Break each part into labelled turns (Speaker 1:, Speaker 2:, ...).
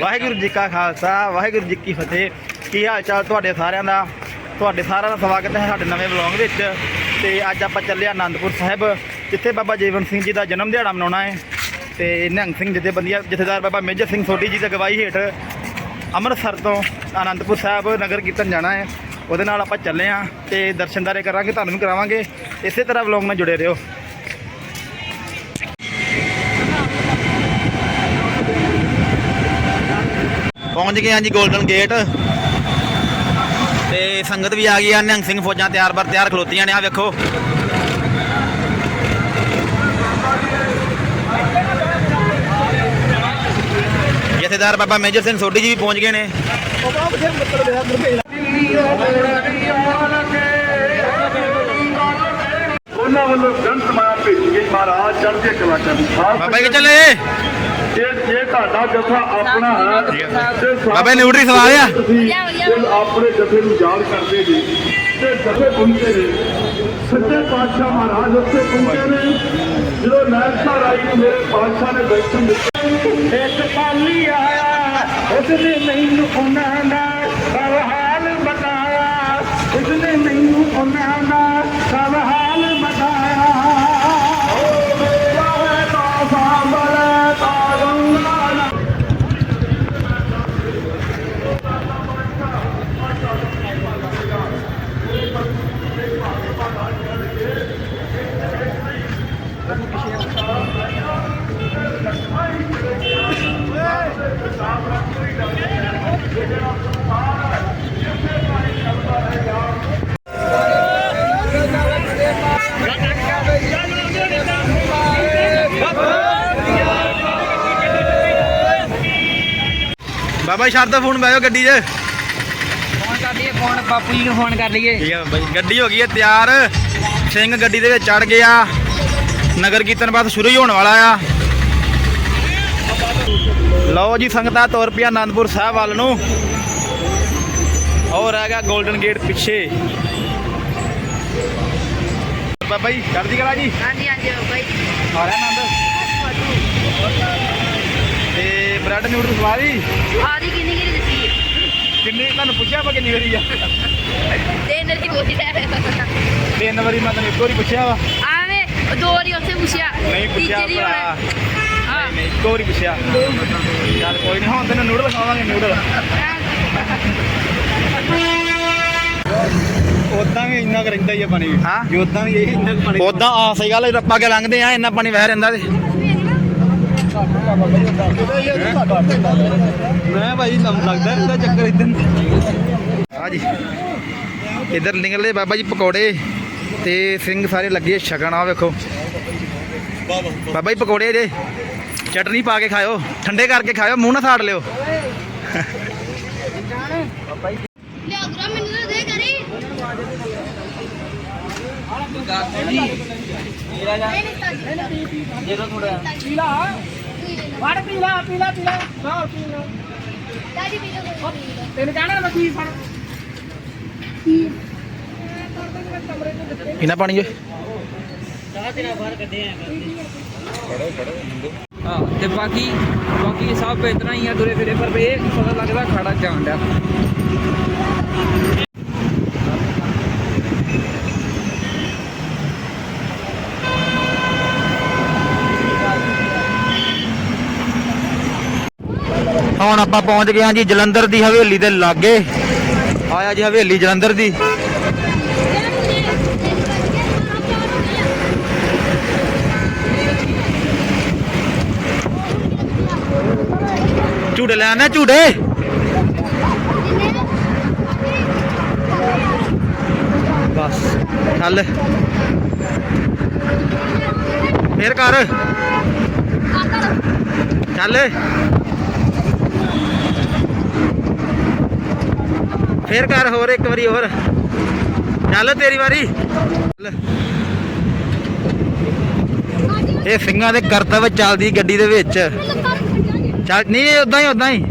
Speaker 1: ਵਾਹਿਗੁਰੂ ਜੀ ਕਾ ਖਾਲਸਾ, ਵਾਹਿਗੁਰੂ ਜੀ ਕੀ ਫਤਿਹ। ਕੀ ਹਾਲ ਚਾਲ ਤੁਹਾਡੇ ਸਾਰਿਆਂ ਦਾ? ਤੁਹਾਡੇ ਸਾਰਿਆਂ ਦਾ ਸਵਾਗਤ ਹੈ ਸਾਡੇ ਨਵੇਂ ਬਲੌਗ ਵਿੱਚ। ਤੇ ਅੱਜ ਆਪਾਂ ਚੱਲੇ ਆ ਆਨੰਦਪੁਰ ਸਾਹਿਬ, ਜਿੱਥੇ ਬਾਬਾ ਜੀਵਨ ਸਿੰਘ ਜੀ ਦਾ ਜਨਮ ਦਿਹਾੜਾ ਮਨਾਉਣਾ ਹੈ। ਤੇ ਨਿਹੰਗ ਸਿੰਘ ਜਥੇਬੰਦੀਆਂ, ਜਥੇਦਾਰ ਬਾਬਾ ਮੇਜਰ ਸਿੰਘ ਸੋਢੀ ਜੀ ਦੀ ਅਗਵਾਈ ਹੇਠ ਅੰਮ੍ਰਿਤਸਰ ਤੋਂ ਆਨੰਦਪੁਰ ਸਾਹਿਬ ਨਗਰ ਕੀਰਤਨ ਜਾਣਾ ਹੈ। ਉਹਦੇ ਨਾਲ ਆਪਾਂ ਚੱਲੇ ਆ ਤੇ ਦਰਸ਼ਨਦਾਰੇ ਕਰਾਂਗੇ, ਤੁਹਾਨੂੰ ਵੀ ਕਰਾਵਾਂਗੇ। ਇਸੇ ਤਰ੍ਹਾਂ ਵਲੌਗ ਨਾਲ ਜੁੜੇ ਰਹੋ। ਪਹੁੰਚ ਗਏ ਹਾਂ ਜੀ 골ਡਨ ਗੇਟ ਤੇ ਸੰਗਤ ਵੀ ਆ ਗਈ ਆ ਨਿਹੰਗ ਸਿੰਘ ਫੌਜਾਂ ਤਿਆਰ ਬਰ ਤਿਆਰ ਖਲੋਤੀਆਂ ਨੇ ਆ ਵੇਖੋ। ਜਥੇਦਾਰ ਬਾਬਾ ਮੇਜਰ ਸਿੰਘ ਸੋਢੀ ਜੀ ਵੀ ਪਹੁੰਚ ਗਏ ਨੇ।
Speaker 2: ਉਹਨਾਂ ਵੱਲੋਂ ਗ੍ਰੰਥ ਮਾਇਆ ਭੇਜੀ ਗਈ ਮਹਾਰਾਜ ਚੜ੍ਹਦੇ ਕਲਾ ਚੰਦ
Speaker 1: ਬਾਬਾ ਜੀ ਚੱਲੇ।
Speaker 2: ਜੇ ਜੇ ਤੁਹਾਡਾ ਜਥਾ ਆਪਣਾ ਹੈ ਤੇ ਸਭ
Speaker 1: ਬਾਬਾ ਜੀ ਨਿਊਟਰੀ ਸਵਾਲ ਆ
Speaker 2: ਤੁਸੀਂ ਦਿਲ ਆਪਣੇ ਜਥੇ ਨੂੰ ਯਾਦ ਕਰਦੇ ਜੀ ਤੇ ਜਥੇ ਪਹੁੰਚੇ ਨੇ। ਸੱਚੇ ਪਾਤਸ਼ਾਹ ਮਹਾਰਾਜ ਉੱਥੇ ਪਹੁੰਚੇ ਨੇ। ਜਦੋਂ ਨੈਣਸਾ ਰਾਈ ਨੂੰ ਮੇਰੇ ਪਾਤਸ਼ਾਹ ਨੇ ਦਰਸ਼ਨ ਦਿੱਤੇ ਇੱਕ ਪਾਲੀ ਆਇਆ ਉਸਨੇ ਮੈਨੂੰ ਉਹਨਾਂ ਦਾ ਸਭ ਹਾਲ ਬਤਾਇਆ ਉਸਨੇ ਮੈਨੂੰ ਉਹਨਾਂ ਦਾ ਸਭ ਹਾਲ ਬਤਾਇਆ ਓ ਮੇਰਾ ਤਾਂ ਸਾਂਭਲ ਤਾਂ ਗੰਗਾ ਨਾ
Speaker 1: ਬਾਬਾ ਜੀ ਛੱਡ ਦੋ ਫੋਨ ਬਾਇਓ ਗੱਡੀ 'ਚ।
Speaker 3: ਫੋਨ ਕਰ ਲਈਏ ਫੋਨ ਬਾਪੂ ਜੀ ਨੂੰ ਫੋਨ ਕਰ ਲਈਏ।
Speaker 1: ਠੀਕ ਹੈ ਬਾਈ ਗੱਡੀ ਹੋ ਗਈ ਹੈ ਤਿਆਰ। ਸਿੰਘ ਗੱਡੀ ਦੇ ਵਿੱਚ ਚੜ ਗਿਆ। ਨਗਰ ਕੀਰਤਨ ਬਾਅਦ ਸ਼ੁਰੂ ਹੀ ਹੋਣ ਵਾਲਾ ਆ। ਲਓ ਜੀ ਸੰਗਤਾਂ ਤੁਰ ਪਿਆ ਆਨੰਦਪੁਰ ਸਾਹਿਬ ਵੱਲ ਨੂੰ। ਔਰ ਆ ਗਿਆ 골ਡਨ ਗੇਟ ਪਿੱਛੇ। ਬਾਬਾ ਜੀ ਚੜ੍ਹਦੀ ਕਲਾ ਜੀ?
Speaker 4: ਹਾਂਜੀ ਹਾਂਜੀ ਬਾਬਾ ਜੀ।
Speaker 1: ਆ ਰਿਹਾ ਆਨੰਦ? ਬ੍ਰੈਡ ਨਿਊਡਲ ਸਵਾਦੀ
Speaker 4: ਆਦੀ ਕਿੰਨੀ ਕਿੰਨੀ ਦਿੱਤੀ?
Speaker 1: ਕਿੰਨੀ? ਤੁਹਾਨੂੰ ਪੁੱਛਿਆ ਆਪਾਂ ਕਿੰਨੀ ਵਾਰੀ ਆ?
Speaker 4: ਤਿੰਨ ਦੀ ਬੋਲੀ ਲੈ
Speaker 1: ਤਿੰਨ ਵਾਰੀ ਮੈਂ ਤੁਹਾਨੂੰ ਇੱਕ ਵਾਰੀ ਪੁੱਛਿਆ ਵਾ।
Speaker 4: ਆਵੇਂ ਦੋ ਵਾਰੀ ਉੱਥੇ ਪੁੱਛਿਆ।
Speaker 1: ਨਹੀਂ ਪੁੱਛਿਆ
Speaker 4: ਤੀਜੇ
Speaker 1: ਭਰਾ। ਨਹੀਂ ਇੱਕ ਵਾਰੀ ਪੁੱਛਿਆ। ਚੱਲ ਕੋਈ ਨਹੀਂ ਹੁਣ ਤੈਨੂੰ ਨੂਡਲ ਖਾਵਾਂਗੇ ਨੂਡਲ। ਉਦਾਂ ਵੀ ਇੰਨਾ ਕੁ ਰਹਿੰਦਾ ਹੀ ਆ ਪਾਣੀ। ਹਾਂ? ਜੀ ਉਦਾਂ ਵੀ ਇਹ ਇੰਨਾ ਕੁ ਪਾਣੀ ਉਦਾਂ ਆ ਸਹੀ ਗੱਲ ਹੈ ਰੱਪਾ ਕੇ ਲੰਘਦੇ ਆ ਇੰਨਾ ਪਾਣੀ ਵਹਿ ਰਹਿੰਦਾ ਤੇ। ਮੈਂ ਭਾਈ ਨਮ ਲੱਗਦਾ ਇਹਦਾ ਚੱਕਰ ਇਦਾਂ ਆ ਜੀ। ਇਧਰ ਨਿਕਲੇ ਬਾਬਾ ਜੀ ਪਕੌੜੇ ਤੇ ਸਿੰਘ ਸਾਰੇ ਲੱਗੇ ਛਕਣ ਆ ਵੇਖੋ। ਬਾਬਾ ਜੀ ਪਕੌੜੇ ਜੇ ਚਟਨੀ ਪਾ ਕੇ ਖਾਇਓ ਠੰਡੇ ਕਰਕੇ ਖਾਇਓ ਮੂੰਹ ਨਾ ਸਾੜ ਲਿਓ।
Speaker 4: ਲਿਆ
Speaker 3: ਨਾ
Speaker 4: ਦਾਦੀ ਪੀ ਲਓ
Speaker 3: ਤੈਨੂੰ ਕਹਿਣਾ ਮੈਂ ਕੀ ਫੜ
Speaker 1: ਇਹਨਾਂ ਪਾਣੀ ਜੋ
Speaker 3: ਹਾਂ ਤੇ ਬਾਕੀ ਬਾਕੀ ਸਭ ਇਤਨਾ ਹੀ ਆ ਤੁਰੇ ਫਿਰੇ ਪਰ ਇਹ ਪਤਾ ਲੱਗਦਾ ਖੜਾ ਜਾਣ ਡਿਆ।
Speaker 1: ਹੁਣ ਆਪਾਂ ਪਹੁੰਚ ਗਏ ਹਾਂ ਜੀ ਜਲੰਧਰ ਦੀ ਹਵੇਲੀ ਦੇ ਲਾਗੇ। ਆਇਆ ਜੀ ਹਵੇਲੀ ਜਲੰਧਰ ਦੀ। ਝੂਟੇ ਲੈਣਾ ਝੂਟੇ? ਬਸ, ਚੱਲ। ਫੇਰ ਕਰ। ਚੱਲ। ਫੇਰ ਕਰ ਹੋਰ, ਇੱਕ ਵਾਰੀ ਹੋਰ। ਚੱਲ ਤੇਰੀ ਵਾਰੀ। ਇਹ ਸਿੰਘਾਂ ਦੇ ਕਰਤੱਵ ਚੱਲਦੀ ਗੱਡੀ ਦੇ ਵਿੱਚ। ਚੱਲ, ਨਹੀਂ ਉਦਾਂ ਹੀ ਉਦਾਂ ਹੀ।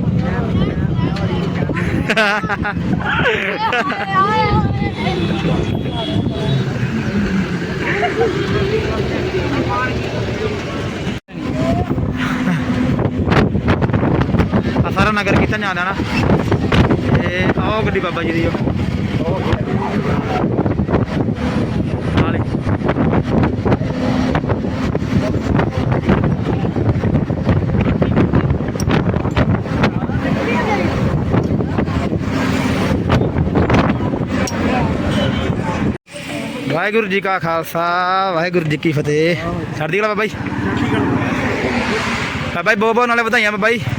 Speaker 1: ਸਾਰਾ ਨਗਰ ਕੀਰਤਨ ਜਾਣਾ ਨਾ ਤੇ ਆਓ ਗੱਡੀ ਬਾਬਾ ਜੀ ਦੀ ਉਹ ਨਾਲੇ ਵਾਹਿਗੁਰੂ ਜੀ ਕਾ ਖਾਲਸਾ ਵਾਹਿਗੁਰੂ ਜੀ ਕੀ ਫਤਿਹ ਛੱਡ ਦੀ ਬਾਬਾ ਜੀ ਬਾਬਾ ਜੀ ਬਹੁਤ ਬਹੁਤ ਨਾਲੇ ਵਧਾਈਆਂ ਬਾਬਾ ਜੀ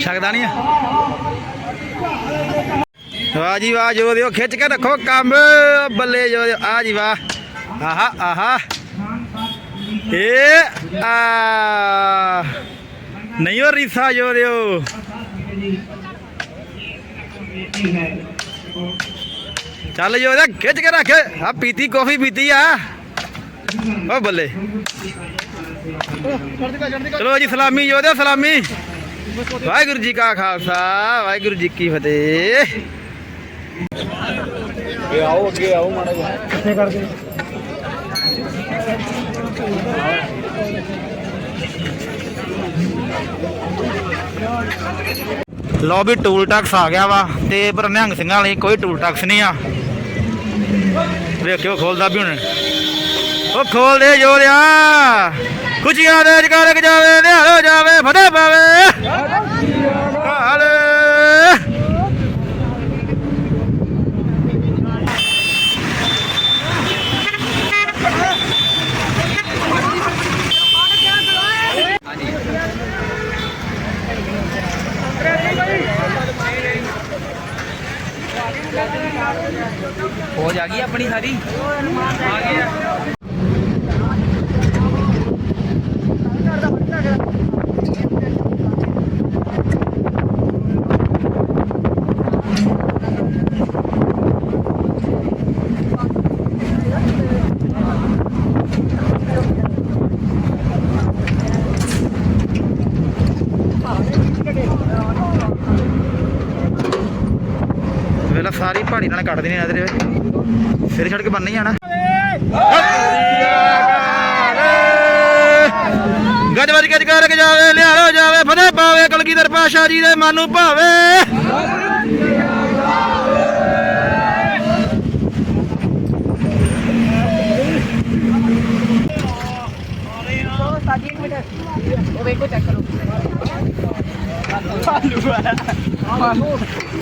Speaker 1: ਛਕਦਾ ਨਹੀਂ ਵਾਹ ਜੀ ਵਾਹ ਜੋ ਦਿਓ, ਖਿੱਚ ਕੇ ਰੱਖੋ ਕੰਮ। ਬੱਲੇ ਜੋ ਦਿਓ। ਆ ਜੀ ਵਾਹ। ਆਹਾ ਆਹਾ। ਏ, ਆ। ਨਹੀਂ ਉਹ ਰੀਸਾ ਜੋ ਦਿਓ। ਚੱਲ ਜੋ ਦਿਓ ਖਿੱਚ ਕੇ ਰੱਖ। ਆ ਪੀਤੀ ਕਾਫੀ ਪੀਤੀ ਆ। ਓ ਬੱਲੇ। ਚਲੋ ਜੀ ਸਲਾਮੀ ਜੋ ਦਿਓ ਸਲਾਮੀ। ਵਾਹਿਗੁਰੂ ਜੀ ਕਾ ਖਾਲਸਾ ਵਾਹਿਗੁਰੂ ਜੀ ਕੀ ਫਤਿਹ। ਲੋ ਵੀ ਟੂਲ ਟੈਕਸ ਆ ਗਿਆ ਵਾ ਤੇ ਪਰ ਨਿਹੰਗ ਸਿੰਘਾਂ ਲਈ ਕੋਈ ਟੂਲ ਟੈਕਸ ਨਹੀਂ ਆ। ਵੇਖਿਓ, ਖੋਲਦਾ ਵੀ ਹੁਣ। ਉਹ ਖੋਲ ਦੇ ਜੋਰਿਆ ਖੁਸ਼ੀਆਂ ਦੇ ਜਗਾਰਕ ਜਾਵੇ ਨਿਹਾਲੋ ਜਾਵੇ ਫਟੇ ਪਾਵੇ ਹਾਲੇ
Speaker 3: ਫੌਜ ਆ ਸਾਰੀ ਆ ਗਈ
Speaker 1: ਸਾਰੀ ਪਹਾੜੀ ਨਾਲ ਕੱਢ ਦੇਣੀ ਨਜ਼ਰ ਵਿੱਚ। ਸਿਰ ਛੱਡ ਕੇ ਬੰਨ ਨਹੀਂ ਜਾਣਾ। ਗੱਜ ਵੱਜ ਗੱਜ ਕਰ ਕੇ ਜਾਵੇ ਲਿਆਰੋ ਜਾਵੇ, ਫਤਿਹ ਪਾਵੇ, ਕਲਗੀਧਰ ਪਾਸ਼ਾ ਜੀ ਦੇ ਮਨ ਨੂੰ ਭਾਵੇ।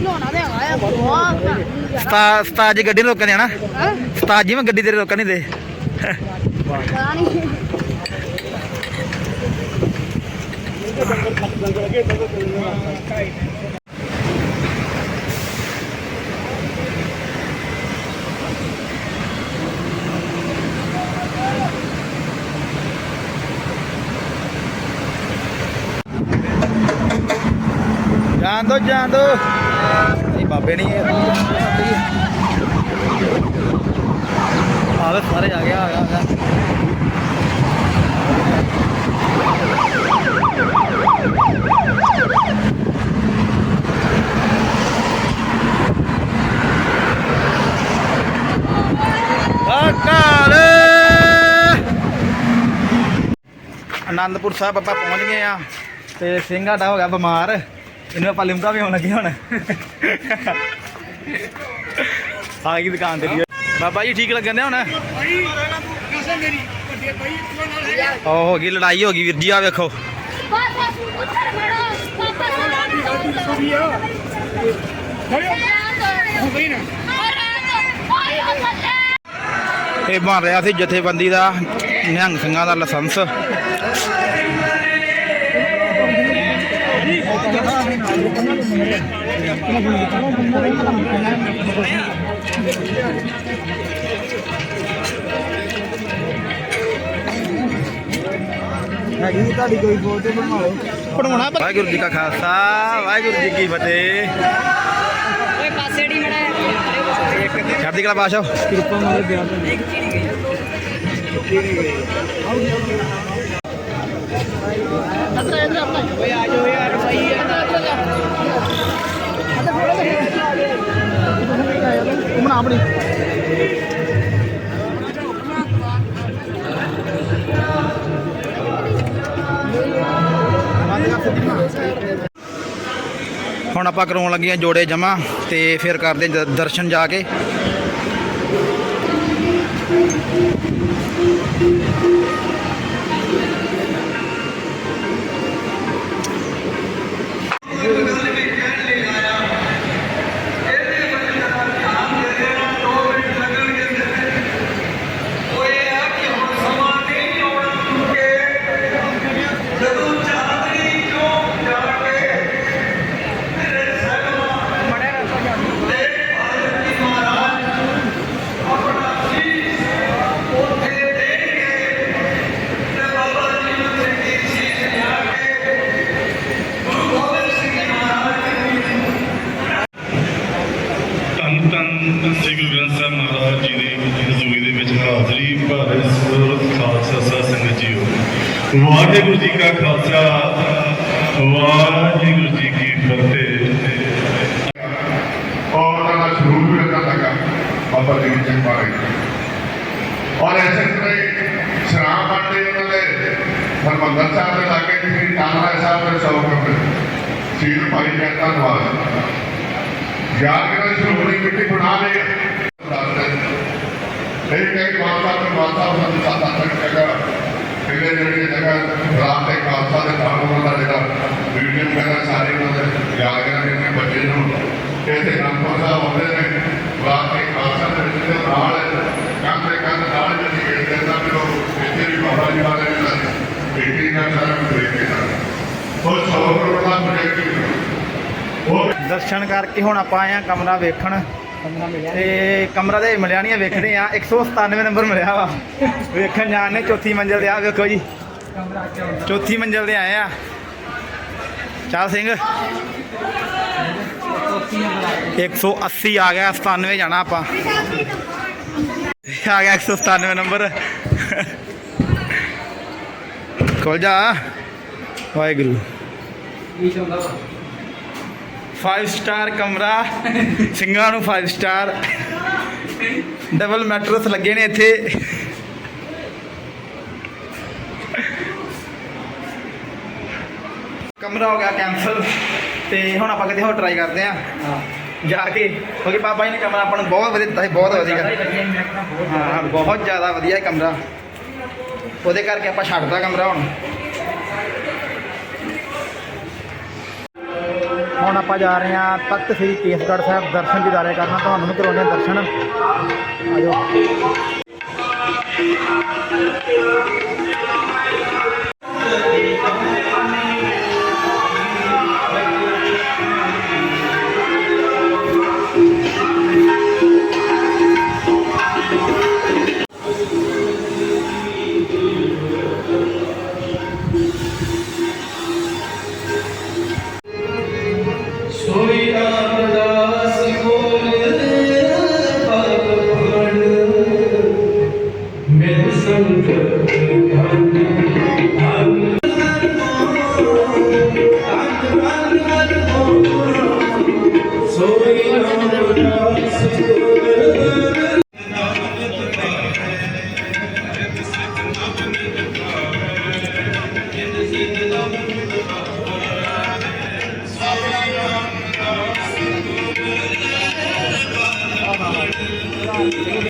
Speaker 1: ਨਹਾਉਣਾ
Speaker 4: ਤੇ ਹੈਗਾ ਆ ਬਹੁਤ
Speaker 1: ਸਤਾ ਸਤਾਜ ਜੀ ਗੱਡੀ ਨੂੰ? ਰੋਕਣ ਦੇਣਾ ਸਤਾਜ ਜੀ ਮੈਂ ਗੱਡੀ ਤੇਰੇ ਰੋਕਣ ਨਹੀਂ ਦੇ।
Speaker 4: ਪਤਾ ਨਹੀਂ
Speaker 1: ਜਾਣ ਦੋ ਜਾਣ ਦੋ। ਨਹੀਂ ਬਾਬੇ ਆਵੇ ਸਾਰੇ ਆ ਗਿਆ ਆ ਗਿਆ, ਆ ਗਿਆ। ਸਾਹਿਬ ਆਪਾਂ ਪਹੁੰਚ ਗਏ ਆ ਤੇ ਸਿੰਘ ਹੋ ਗਿਆ ਬਿਮਾਰ। ਇਹਨੂੰ ਆਪਾਂ ਲਿਮਕਾ ਵੀ ਆਉਣ ਲੱਗੇ ਹੁਣ। ਆ ਗਈ ਦੁਕਾਨ ਤੇ ਜੀ ਬਾਬਾ ਜੀ, ਠੀਕ ਲੱਗਣ ਦੇ ਹੁਣ? ਉਹ ਹੋ ਗਈ ਲੜਾਈ, ਹੋ ਗਈ ਵੀਰ ਜੀ ਆ ਵੇਖੋ। ਇਹ ਬਣ ਰਿਹਾ ਸੀ ਜਥੇਬੰਦੀ ਦਾ, ਨਿਹੰਗ ਸਿੰਘਾਂ ਦਾ ਲਾਇਸੈਂਸ।
Speaker 5: ਹੈਗੀ ਤੁਹਾਡੀ ਕੋਈ ਫੋਟੋ ਬਣਾ ਲਓ
Speaker 1: ਪੜਾਉਣਾ ਵਾਹਿਗੁਰੂ ਜੀ ਕਾ ਖਾਲਸਾ ਵਾਹਿਗੁਰੂ ਜੀ ਕੀ ਫਤਿਹ।
Speaker 3: ਓਏ ਪਾਸੇ ਡੀ ਮੜਾ
Speaker 1: ਚੜ੍ਹਦੀ ਕਲਾ ਪਾਸ਼ਾ
Speaker 5: ਕਿਰਪਾ ਮਾਰੇ ਬਿਆਨ
Speaker 3: ਓਏ ਆ ਜਾਓ ਯਾਰ ਸਹੀ ਹੈ
Speaker 5: ਬਣਾ ਆਪਣੀ।
Speaker 1: ਹੁਣ ਆਪਾਂ ਕਰਾਉਣ ਲੱਗੇ ਹਾਂ ਜੋੜੇ ਜਮਾ ਤੇ ਫਿਰ ਕਰਦੇ ਦਰਸ਼ਨ ਜਾ ਕੇ।
Speaker 2: ਸ਼ਹੀਦ ਭਾਈ ਦਾ
Speaker 6: ਧੰਨਵਾਦ। ਯਾਦਗਾਰ ਸ਼੍ਰੋਮਣੀ ਕਮੇਟੀ ਬਣਾ ਲੈ ਇਹ ਕਈ ਮਾਤਾ ਤੇ ਮਾਤਾ ਉਹਨਾਂ ਦਾ ਸਾਥ ਜਗ੍ਹਾ ਕਿਲੇ ਜਿਹੜੀ ਜਗ੍ਹਾ ਰਾਮ ਦੇ ਖਾਲਸਾ ਦੇ ਕਾਨੂੰਨ ਦਾ ਜਿਹੜਾ ਵੀਡੀਓ ਵਗੈਰਾ ਸਾਰੇ ਉਹਨਾਂ ਦੇ ਯਾਦਗਾਰ ਨੇ ਬੱਚੇ ਨੂੰ ਇੱਥੇ ਨਾਮ ਪਤਾ ਹੁੰਦੇ ਨੇ। ਰਾਤ ਦੇ ਖਾਲਸਾ ਦੇ ਵਿੱਚ ਨਾਲ ਕੰਮ ਦੇ ਕੰਮ ਨਾਲ ਜਿਹੜੀ ਖੇਡਦੇ ਸਨ ਲੋਕ ਇੱਥੇ ਵੀ ਬਾਬਾ ਜੀ ਵਾਲੇ ਨੇ ਬੇਟੀ ਦਾ ਕਰਮ ਦੇਖੇ ਸਨ
Speaker 1: ਦਰਸ਼ਨ ਕਰਕੇ ਹੁਣ ਆਪਾਂ ਆਏ ਆ ਕਮਰਾ ਵੇਖਣ। ਤੇ ਕਮਰਾ ਦੇ ਮਿਲਿਆ ਨਹੀਂ ਵੇਖਦੇ ਆ 197 ਨੰਬਰ ਮਿਲਿਆ ਵਾ। ਵੇਖਣ ਜਾਣੇ ਚੌਥੀ ਮੰਜ਼ਿਲ ਤੇ ਆ ਵੇਖੋ ਜੀ। ਚੌਥੀ ਮੰਜ਼ਿਲ ਤੇ ਆਏ ਆ। ਚਾਲ ਸਿੰਘ। 180 ਆ ਗਿਆ 97 ਜਾਣਾ ਆਪਾਂ। ਆ ਗਿਆ 197 ਨੰਬਰ। ਖੋਲ ਜਾ। ਵਾਹਿਗੁਰੂ। 5 ਸਟਾਰ ਕਮਰਾ ਸਿੰਘਾਂ ਨੂੰ 5 ਸਟਾਰ ਡਬਲ ਮੈਟਰਸ ਲੱਗੇ ਨੇ ਇੱਥੇ। ਕਮਰਾ ਹੋ ਗਿਆ ਕੈਂਸਲ ਤੇ ਹੁਣ ਆਪਾਂ ਕਿਤੇ ਹੋਰ ਟਰਾਈ ਕਰਦੇ ਆ ਜਾ ਕੇ ਕਿਉਂਕਿ ਬਾਬਾ ਜੀ ਨੇ ਕਮਰਾ ਆਪਾਂ ਨੂੰ ਬਹੁਤ ਵਧੀਆ ਦਿੱਤਾ ਸੀ ਬਹੁਤ ਵਧੀਆ। ਹਾਂ ਬਹੁਤ ਜ਼ਿਆਦਾ। ਵਧੀਆ ਹੈ ਕਮਰਾ। ਉਹਦੇ ਕਰਕੇ ਆਪਾਂ ਛੱਡਦਾ ਕਮਰਾ ਹੁਣ। ਹੁਣ ਆਪਾਂ ਜਾ ਰਹੇ ਹਾਂ ਤਖਤ ਸ੍ਰੀ ਕੇਸਗੜ੍ਹ ਸਾਹਿਬ ਦਰਸ਼ਨ ਦੀਦਾਰੇ ਕਰਨਾ। ਤੁਹਾਨੂੰ ਵੀ ਕਰਾਉਣੇ ਦਰਸ਼ਨ। ਆਜੋ।
Speaker 7: ਸੋਈ Obrigado.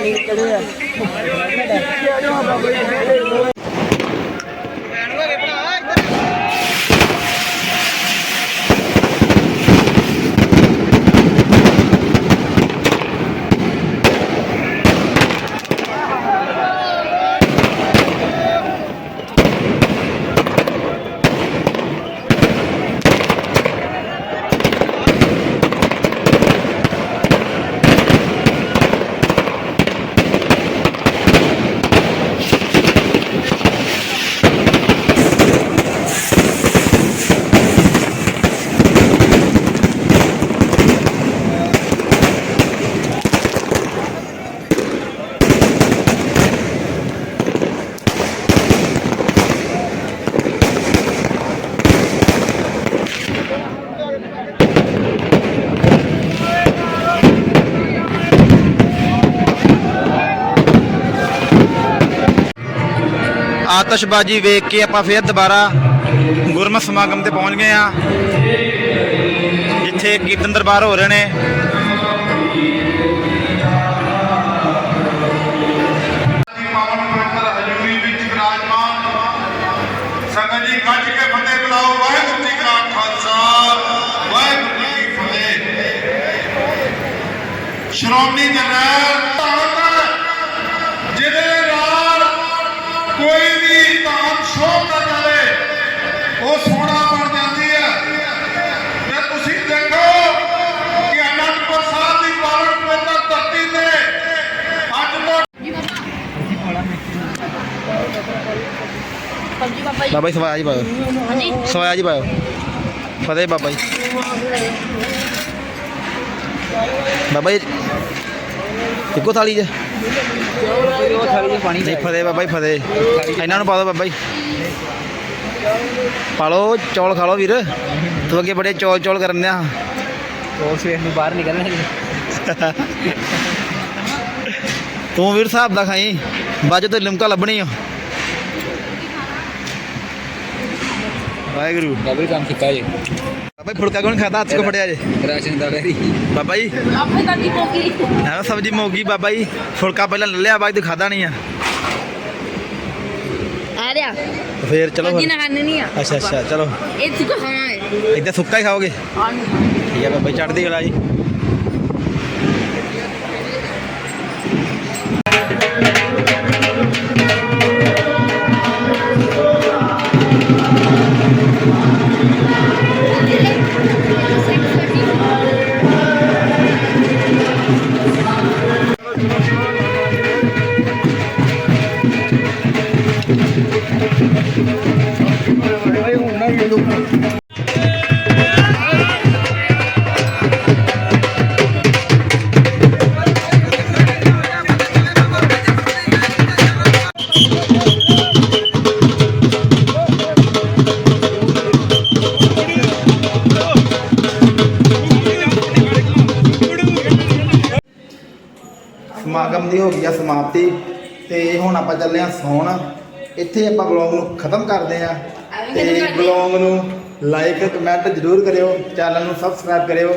Speaker 7: ਪਨੀਰ ਕਿਹੜੇ ਆ।
Speaker 1: ਆਤਿਸ਼ਬਾਜ਼ੀ ਵੇਖ ਕੇ ਆਪਾਂ ਫੇਰ ਦੁਬਾਰਾ ਗੁਰਮਤ ਸਮਾਗਮ ਤੇ ਪਹੁੰਚ ਗਏ ਆ ਜਿੱਥੇ ਕੀਰਤਨ ਦਰਬਾਰ ਹੋ ਰਹੇ ਨੇ।
Speaker 4: ਬਾਬਾ ਜੀ
Speaker 1: ਬਾਬਾ ਜੀ ਸਵਾਇਆ ਜੀ ਪਾਇਓ।
Speaker 4: ਹਾਂਜੀ?
Speaker 1: ਸਵਾਇਆ ਜੀ ਪਾਇਓ। ਫਤਿਹ ਬਾਬਾ ਜੀ। ਬਾਬਾ ਜੀ ਇੱਕੋ ਥਾਲੀ 'ਚ?
Speaker 3: ਉਹ ਥਾਲੀ 'ਚ ਪਾਣੀ
Speaker 1: ਨਹੀਂ ਫਤਿਹ ਬਾਬਾ ਜੀ ਫਤਿਹ। ਇਹਨਾਂ ਨੂੰ ਪਾ ਦਿਓ ਬਾਬਾ ਜੀ। ਪਾ ਲਓ ਚੌਲ ਖਾ ਲਓ ਵੀਰ। ਤੂੰ ਅੱਗੇ ਬੜੇ ਚੌਲ ਚੌਲ ਕਰਨ ਦਿਆ
Speaker 3: ਉਹ ਸਵੇਰ ਨੂੰ ਬਾਹਰ ਨਿਕਲਣਗੇ
Speaker 1: ਤੂੰ ਵੀਰ ਸਾਹਿਬ ਦਾ ਖਾਈ। ਬਾਜੂ ਤੇ ਲਿਮਕਾ ਲੱਭਣੀ ਆ। ਵਾਹਿਗੁਰੂ।
Speaker 3: ਡਬਲ ਕੰਮ ਕੀਤਾ ਜੀ।
Speaker 1: ਬਾਬਾ ਜੀ ਫੁਲਕਾ ਕੌਣ ਖਾਦਾ? ਹੱਥ ਕੋ ਫੜਿਆ ਜੇ।
Speaker 3: ਰਾਸ਼ਨ ਦਾ ਡੈਰੀ
Speaker 1: ਬਾਬਾ ਜੀ।
Speaker 4: ਆਪੇ ਕਰਦੀ ਪੋਕੀ
Speaker 1: ਐਵੇਂ ਸਬਜ਼ੀ ਮੋਗੀ ਬਾਬਾ ਜੀ। ਫੁਲਕਾ ਪਹਿਲਾਂ ਲੈ ਲਿਆ ਬਾਅਦ ਤੇ ਖਾਦਾ ਨਹੀਂ ਆ।
Speaker 4: ਆ ਰਿਹਾ।
Speaker 1: ਫੇਰ ਚਲੋ ਫਿਰ।
Speaker 4: ਨਾ ਖਾਣੇ ਨਹੀਂ ਆ।
Speaker 1: ਅੱਛਾ ਅੱਛਾ ਚਲੋ।
Speaker 4: ਇਹ ਸੁੱਕਾ ਖਾਣਾ ਹੈ।
Speaker 1: ਇੱਦਾਂ ਸੁੱਕਾ ਹੀ ਖਾਓਗੇ?
Speaker 4: ਹਾਂ
Speaker 1: ਠੀਕ ਹੈ ਬਾਬਾ ਜੀ ਚੜ੍ਹਦੀ ਕਲਾ ਜੀ। ਹੁਣ ਆਪਾਂ ਚੱਲੇ ਆ ਸੌਣ। ਇੱਥੇ ਆਪਾਂ ਬਲੌਗ ਨੂੰ ਖਤਮ ਕਰਦੇ ਆ ਤੇ ਬਲੌਗ ਨੂੰ ਲਾਈਕ ਕਮੈਂਟ ਜ਼ਰੂਰ ਕਰਿਓ। ਚੈਨਲ ਨੂੰ ਸਬਸਕ੍ਰਾਈਬ ਕਰਿਓ।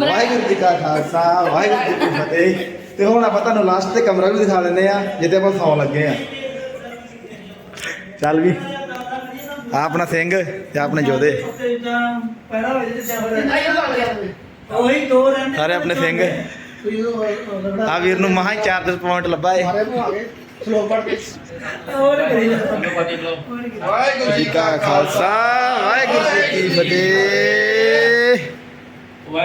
Speaker 1: ਵਾਹਿਗੁਰੂ ਜੀ ਕਾ ਖਾਲਸਾ ਵਾਹਿਗੁਰੂ ਜੀ ਕੀ ਫਤਿਹ। ਤੇ ਹੁਣ ਆਪਾਂ ਤੁਹਾਨੂੰ ਲਾਸਟ ਤੇ ਕਮਰਾ ਵੀ ਦਿਖਾ ਦਿੰਦੇ ਆ ਜਿੱਥੇ ਆਪਾਂ ਸੌਣ ਲੱਗੇ ਆ ਚੱਲ ਵੀ। ਆ ਆਪਣਾ ਸਿੰਘ ਤੇ ਆਪਣੇ ਜੋਧੇ।
Speaker 5: ਉਹੀ ਦੋ ਰਹਿੰਦੇ
Speaker 1: ਸਾਰੇ ਆਪਣੇ ਸਿੰਘ। ਆ ਵੀਰ ਨੂੰ ਮਹਾ ਚਾਰਜਰ ਪੁਆਇੰਟ ਲੱਭਾ ਏ।
Speaker 5: ਹੋਰ ਕਰੀ
Speaker 1: ਵਾਹਿਗੁਰੂ ਜੀ ਕਾ ਖਾਲਸਾ ਵਾਹਿਗੁਰੂ ਜੀ ਕੀ ਫਤਿਹ।